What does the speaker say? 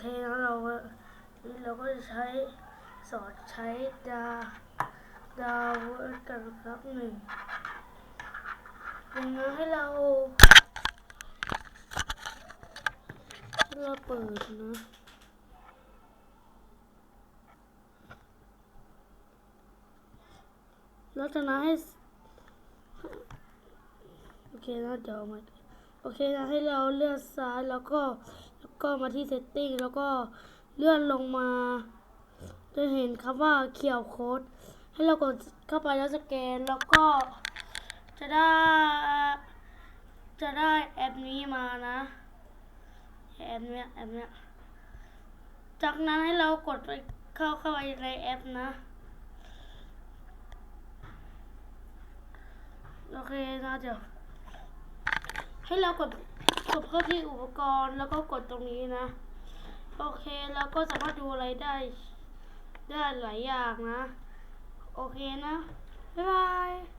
เคแล้วเราก็เราก็จะใช้สอนใช้ดาดาวเวิร์ดกันครับหนึ่งอย่างนั้นให้เราให้เราเปิดนะแล้วจากนั้นให้โอเคนะเดี๋ยวมาโอเคนะให้เราเลือนซ้ายแล้วก็ ก็มาที่ setting แล้วก็เลื่อนลงมา จะเห็นคำว่าเขียวโค้ด ให้เรากดเข้าไปแล้วสแกนแล้วก็จะได้ จะได้แอปนี้มานะแอปเนี้ยแอปเนี้ยจากนั้นให้เรากดไปเข้าเข้าไปในแอปนะ โอเคนะเดี๋ยวให้เรากด กดเข้าที่อุปกรณ์แล้วก็กดตรงนี้นะ โอเคแล้วก็สามารถดูอะไรได้ ได้หลายอย่างนะ โอเคนะ บ๊ายบาย